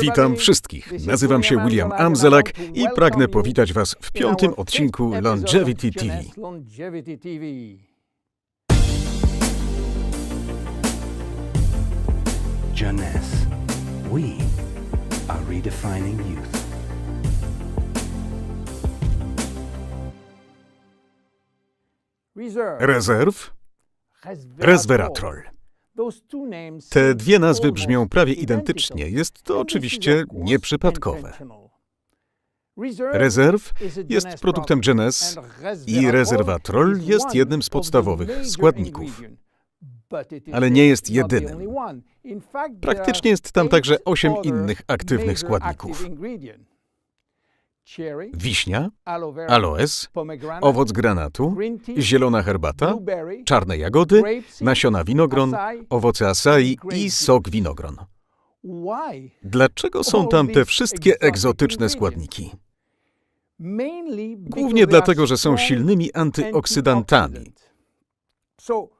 Witam wszystkich. Nazywam się William Amzelak i pragnę powitać Was w piątym odcinku Longevity TV. Jeunesse. We are redefining youth. Rezerw, resveratrol. Te dwie nazwy brzmią prawie identycznie. Jest to oczywiście nieprzypadkowe. Rezerw jest produktem Genes i rezerwatrol jest jednym z podstawowych składników. Ale nie jest jedynym. Praktycznie jest tam także osiem innych aktywnych składników. Wiśnia, aloes, owoc granatu, zielona herbata, czarne jagody, nasiona winogron, owoce acai i sok winogron. Dlaczego są tam te wszystkie egzotyczne składniki? Głównie dlatego, że są silnymi antyoksydantami,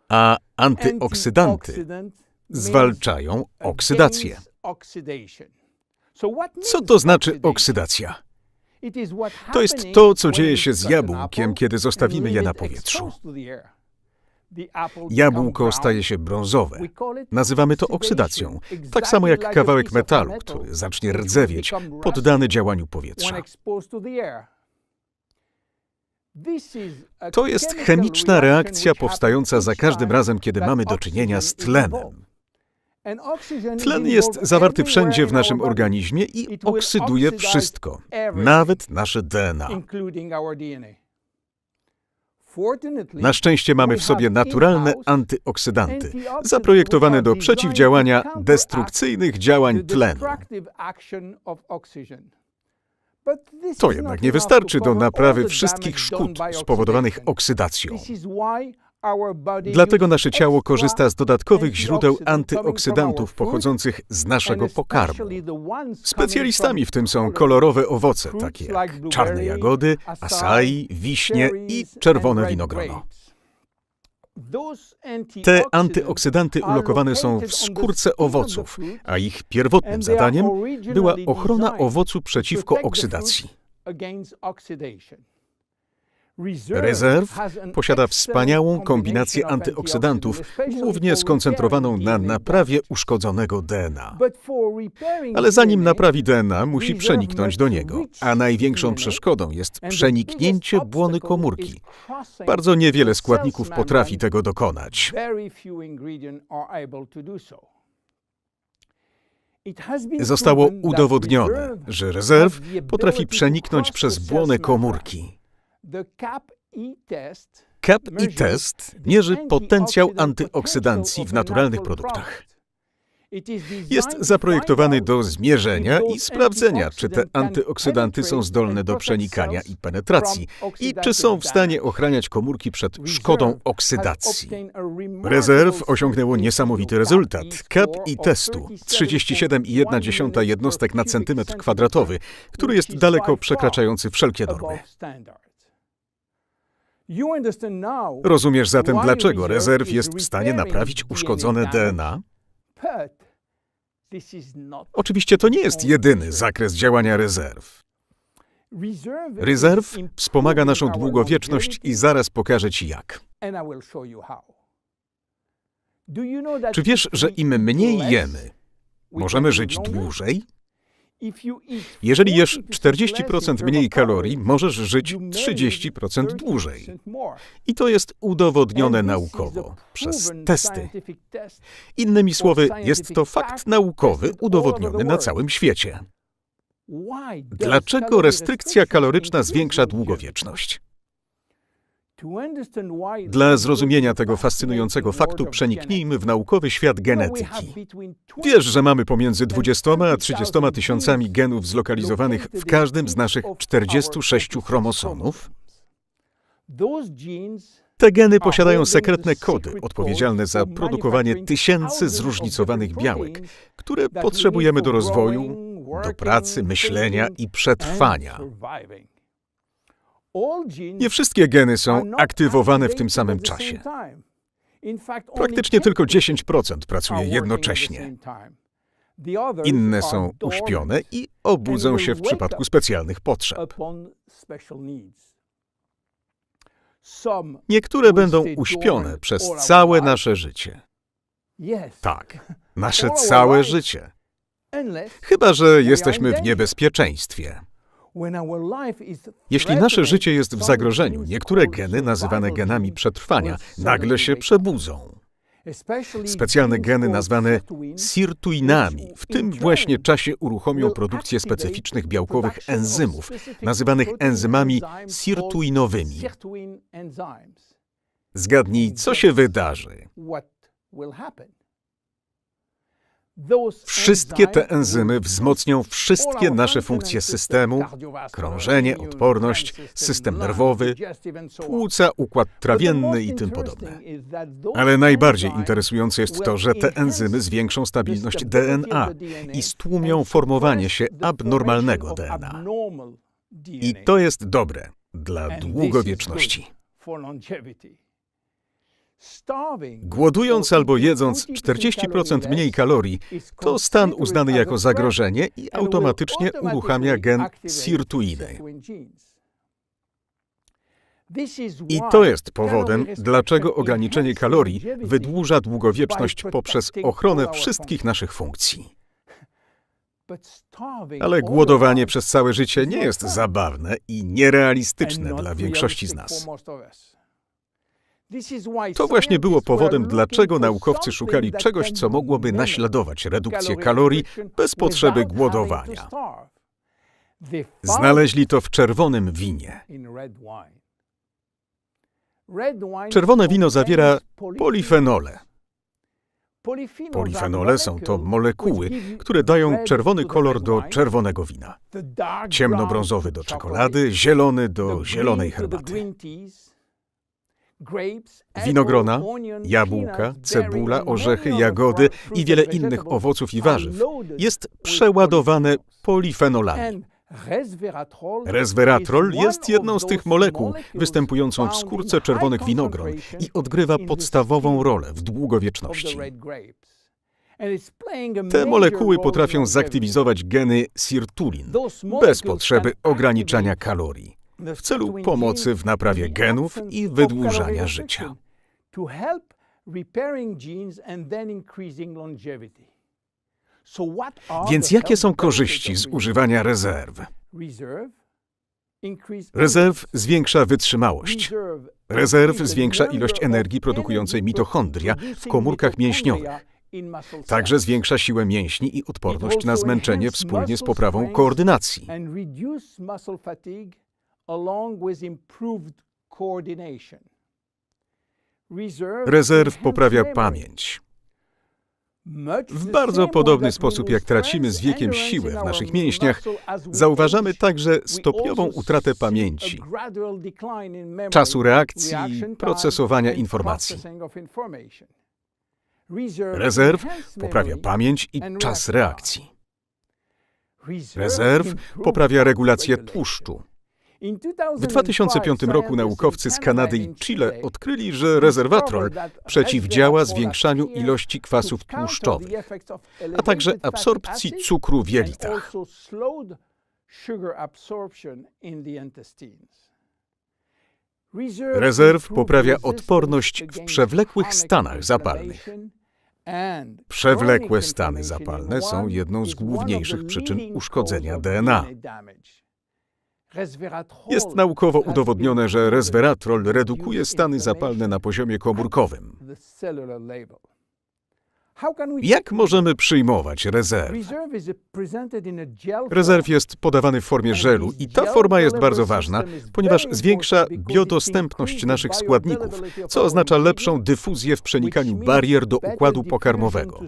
a antyoksydanty zwalczają oksydację. Co to znaczy oksydacja? To jest to, co dzieje się z jabłkiem, kiedy zostawimy je na powietrzu. Jabłko staje się brązowe. Nazywamy to oksydacją, tak samo jak kawałek metalu, który zacznie rdzewieć, poddany działaniu powietrza. To jest chemiczna reakcja powstająca za każdym razem, kiedy mamy do czynienia z tlenem. Tlen jest zawarty wszędzie w naszym organizmie i oksyduje wszystko, nawet nasze DNA. Na szczęście mamy w sobie naturalne antyoksydanty, zaprojektowane do przeciwdziałania destrukcyjnych działań tlenu. To jednak nie wystarczy do naprawy wszystkich szkód spowodowanych oksydacją. Dlatego nasze ciało korzysta z dodatkowych źródeł antyoksydantów pochodzących z naszego pokarmu. Specjalistami w tym są kolorowe owoce, takie jak czarne jagody, acai, wiśnie i czerwone winogrono. Te antyoksydanty ulokowane są w skórce owoców, a ich pierwotnym zadaniem była ochrona owocu przeciwko oksydacji. Rezerw posiada wspaniałą kombinację antyoksydantów, głównie skoncentrowaną na naprawie uszkodzonego DNA. Ale zanim naprawi DNA, musi przeniknąć do niego, a największą przeszkodą jest przeniknięcie błony komórki. Bardzo niewiele składników potrafi tego dokonać. Zostało udowodnione, że rezerw potrafi przeniknąć przez błonę komórki. CAP-I test mierzy potencjał antyoksydancji w naturalnych produktach. Jest zaprojektowany do zmierzenia i sprawdzenia, czy te antyoksydanty są zdolne do przenikania i penetracji i czy są w stanie ochraniać komórki przed szkodą oksydacji. Rezerw osiągnęło niesamowity rezultat. CAP-I testu 37,1 jednostek na centymetr kwadratowy, który jest daleko przekraczający wszelkie normy. Rozumiesz zatem, dlaczego rezerw jest w stanie naprawić uszkodzone DNA? Oczywiście to nie jest jedyny zakres działania rezerw. Rezerw wspomaga naszą długowieczność i zaraz pokażę Ci jak. Czy wiesz, że im mniej jemy, możemy żyć dłużej? Jeżeli jesz 40% mniej kalorii, możesz żyć 30% dłużej. I to jest udowodnione naukowo przez testy. Innymi słowy, jest to fakt naukowy udowodniony na całym świecie. Dlaczego restrykcja kaloryczna zwiększa długowieczność? Dla zrozumienia tego fascynującego faktu przeniknijmy w naukowy świat genetyki. Wiesz, że mamy pomiędzy 20 a 30 tysiącami genów zlokalizowanych w każdym z naszych 46 chromosomów? Te geny posiadają sekretne kody odpowiedzialne za produkowanie tysięcy zróżnicowanych białek, które potrzebujemy do rozwoju, do pracy, myślenia i przetrwania. Nie wszystkie geny są aktywowane w tym samym czasie. Praktycznie tylko 10% pracuje jednocześnie. Inne są uśpione i obudzą się w przypadku specjalnych potrzeb. Niektóre będą uśpione przez całe nasze życie. Tak, nasze całe życie. Chyba, że jesteśmy w niebezpieczeństwie. Jeśli nasze życie jest w zagrożeniu, niektóre geny, nazywane genami przetrwania, nagle się przebudzą. Specjalne geny nazwane sirtuinami w tym właśnie czasie uruchomią produkcję specyficznych białkowych enzymów, nazywanych enzymami sirtuinowymi. Zgadnij, co się wydarzy. Wszystkie te enzymy wzmocnią wszystkie nasze funkcje systemu, krążenie, odporność, system nerwowy, płuca, układ trawienny i tym podobne. Ale najbardziej interesujące jest to, że te enzymy zwiększą stabilność DNA i stłumią formowanie się abnormalnego DNA. I to jest dobre dla długowieczności. Głodując albo jedząc 40% mniej kalorii, to stan uznany jako zagrożenie i automatycznie uruchamia gen sirtuiny. I to jest powodem, dlaczego ograniczenie kalorii wydłuża długowieczność poprzez ochronę wszystkich naszych funkcji. Ale głodowanie przez całe życie nie jest zabawne i nierealistyczne dla większości z nas. To właśnie było powodem, dlaczego naukowcy szukali czegoś, co mogłoby naśladować redukcję kalorii bez potrzeby głodowania. Znaleźli to w czerwonym winie. Czerwone wino zawiera polifenole. Polifenole są to molekuły, które dają czerwony kolor do czerwonego wina, ciemnobrązowy do czekolady, zielony do zielonej herbaty. Winogrona, jabłka, cebula, orzechy, jagody i wiele innych owoców i warzyw. Jest przeładowane polifenolami. Resveratrol jest jedną z tych molekuł występującą w skórce czerwonych winogron i odgrywa podstawową rolę w długowieczności. Te molekuły potrafią zaktywizować geny sirtulin bez potrzeby ograniczania kalorii w celu pomocy w naprawie genów i wydłużania życia. Więc jakie są korzyści z używania rezerw? Rezerw zwiększa wytrzymałość. Rezerw zwiększa ilość energii produkującej mitochondria w komórkach mięśniowych. Także zwiększa siłę mięśni i odporność na zmęczenie wspólnie z poprawą koordynacji. Rezerw poprawia pamięć. W bardzo podobny sposób jak tracimy z wiekiem siłę w naszych mięśniach, zauważamy także stopniową utratę pamięci, czasu reakcji i procesowania informacji. Rezerw poprawia pamięć i czas reakcji. Rezerw poprawia regulację tłuszczu. W 2005 roku naukowcy z Kanady i Chile odkryli, że rezerwatrol przeciwdziała zwiększaniu ilości kwasów tłuszczowych, a także absorpcji cukru w jelitach. Rezerw poprawia odporność w przewlekłych stanach zapalnych. Przewlekłe stany zapalne są jedną z główniejszych przyczyn uszkodzenia DNA. Jest naukowo udowodnione, że resveratrol redukuje stany zapalne na poziomie komórkowym. Jak możemy przyjmować rezerw? Rezerw jest podawany w formie żelu i ta forma jest bardzo ważna, ponieważ zwiększa biodostępność naszych składników, co oznacza lepszą dyfuzję w przenikaniu barier do układu pokarmowego.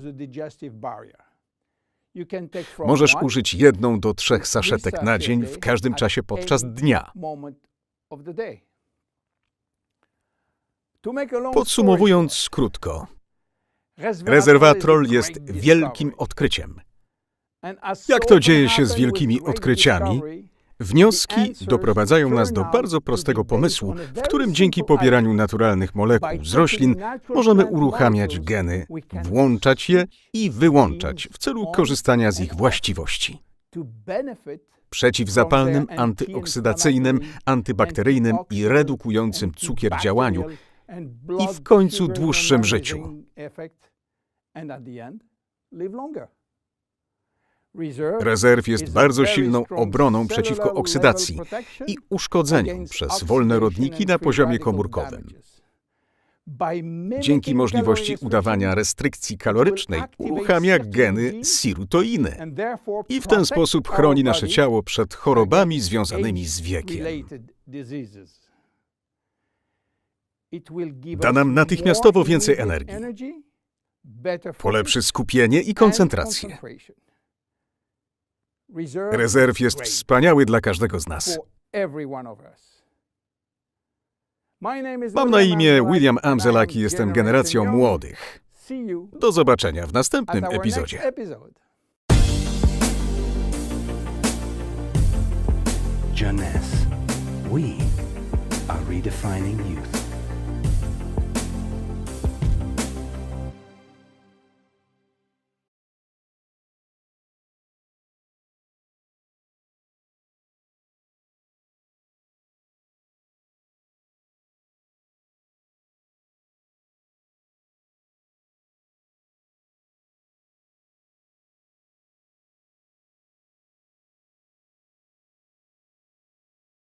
Możesz użyć jedną do trzech saszetek na dzień w każdym czasie podczas dnia. Podsumowując krótko, rezerwatrol jest wielkim odkryciem. Jak to dzieje się z wielkimi odkryciami? Wnioski doprowadzają nas do bardzo prostego pomysłu, w którym dzięki pobieraniu naturalnych molekuł z roślin możemy uruchamiać geny, włączać je i wyłączać w celu korzystania z ich właściwości. Przeciwzapalnym, antyoksydacyjnym, antybakteryjnym i redukującym cukier działaniu i w końcu dłuższym życiu. Rezerw jest bardzo silną obroną przeciwko oksydacji i uszkodzeniom przez wolne rodniki na poziomie komórkowym. Dzięki możliwości udawania restrykcji kalorycznej uruchamia geny sirutoiny i w ten sposób chroni nasze ciało przed chorobami związanymi z wiekiem. Da nam natychmiastowo więcej energii, Polepszy skupienie i koncentrację. Rezerw jest wspaniały dla każdego z nas. Mam na imię William Amzelak i jestem generacją młodych. Do zobaczenia w następnym epizodzie. Jeunesse. We are redefining youth.